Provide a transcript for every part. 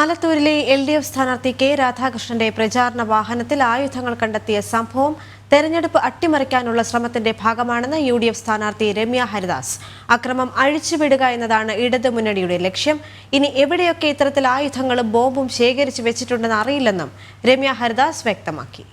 ആലത്തൂരിലെ L D F സ്ഥാനാർത്ഥി K രാധാകൃഷ്ണന്റെ പ്രചാരണ വാഹനത്തിൽ ആയുധങ്ങൾ കണ്ടെത്തിയ സംഭവം തെരഞ്ഞെടുപ്പ് അട്ടിമറിക്കാനുള്ള ശ്രമത്തിന്റെ ഭാഗമാണെന്ന് യു ഡി എഫ് സ്ഥാനാർത്ഥി രമ്യ ഹരിദാസ്. അക്രമം അഴിച്ചുവിടുക എന്നതാണ് ഇടത് മുന്നണിയുടെ ലക്ഷ്യം. ഇനി എവിടെയൊക്കെ ഇത്തരത്തിൽ ആയുധങ്ങളും ബോംബും ശേഖരിച്ചു വെച്ചിട്ടുണ്ടെന്ന് അറിയില്ലെന്നും രമ്യ ഹരിദാസ് വ്യക്തമാക്കി.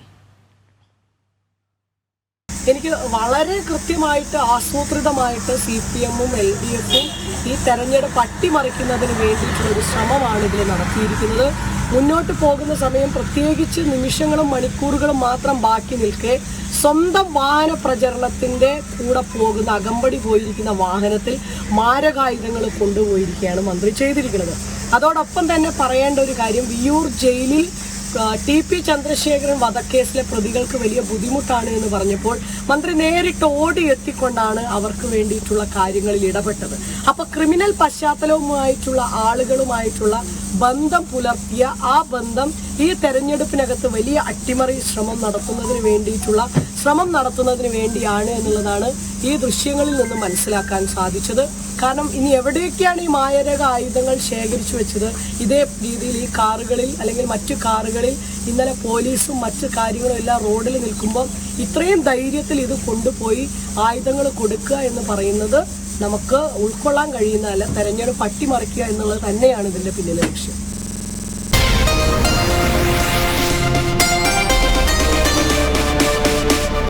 എനിക്ക് വളരെ കൃത്യമായിട്ട് ആസൂത്രിതമായിട്ട് സി പി എമ്മും എൽ ഡി എഫും ഈ തെരഞ്ഞെടുപ്പ് അട്ടിമറിക്കുന്നതിന് വേണ്ടിയിട്ടുള്ള ഒരു ശ്രമമാണ് ഇതിൽ നടത്തിയിരിക്കുന്നത്. മുന്നോട്ട് പോകുന്ന സമയം പ്രത്യേകിച്ച് നിമിഷങ്ങളും മണിക്കൂറുകളും മാത്രം ബാക്കി നിൽക്കെ സ്വന്തം വാഹന പ്രചരണത്തിന്റെ കൂടെ പോകുന്ന അകമ്പടി പോയിരിക്കുന്ന വാഹനത്തിൽ മാരകായുധങ്ങൾ കൊണ്ടുപോയിരിക്കുകയാണ് മന്ത്രി ചെയ്തിരിക്കുന്നത്. അതോടൊപ്പം തന്നെ പറയേണ്ട ഒരു കാര്യം വിയൂർ ജയിലിൽ ടി പി ചന്ദ്രശേഖരൻ വധക്കേസിലെ പ്രതികൾക്ക് വലിയ ബുദ്ധിമുട്ടാണ് എന്ന് പറഞ്ഞപ്പോൾ മന്ത്രി നേരിട്ട് ഓടി എത്തിക്കൊണ്ടാണ് അവർക്ക് വേണ്ടിയിട്ടുള്ള കാര്യങ്ങളിൽ ഇടപെട്ടത്. അപ്പൊ ക്രിമിനൽ പശ്ചാത്തലവുമായിട്ടുള്ള ആളുകളുമായിട്ടുള്ള ബന്ധം പുലർത്തിയ ആ ബന്ധം ഈ തെരഞ്ഞെടുപ്പിനകത്ത് വലിയ അട്ടിമറി ശ്രമം നടത്തുന്നതിന് വേണ്ടിയിട്ടുള്ള ശ്രമം നടത്തുന്നതിന് വേണ്ടിയാണ് എന്നുള്ളതാണ് ഈ ദൃശ്യങ്ങളിൽ നിന്ന് മനസ്സിലാക്കാൻ സാധിച്ചത്. കാരണം ഇനി എവിടെയൊക്കെയാണ് ഈ മാരക ആയുധങ്ങൾ ശേഖരിച്ചു വെച്ചത്? ഇതേ രീതിയിൽ ഈ കാറുകളിൽ അല്ലെങ്കിൽ മറ്റു കാറുകളിൽ ഇന്നലെ പോലീസും മറ്റു കാര്യങ്ങളും എല്ലാം റോഡിൽ നിൽക്കുമ്പോൾ ഇത്രയും ധൈര്യത്തിൽ ഇത് കൊണ്ടുപോയി ആയുധങ്ങൾ കൊടുക്കുക എന്ന് പറയുന്നത് നമുക്ക് ഉൾക്കൊള്ളാൻ കഴിയുന്നതല്ല തെരഞ്ഞെടുപ്പ് അട്ടിമറിക്കുക എന്നുള്ളത് തന്നെയാണ് ഇതിന്റെ പിന്നിലെ ലക്ഷ്യം.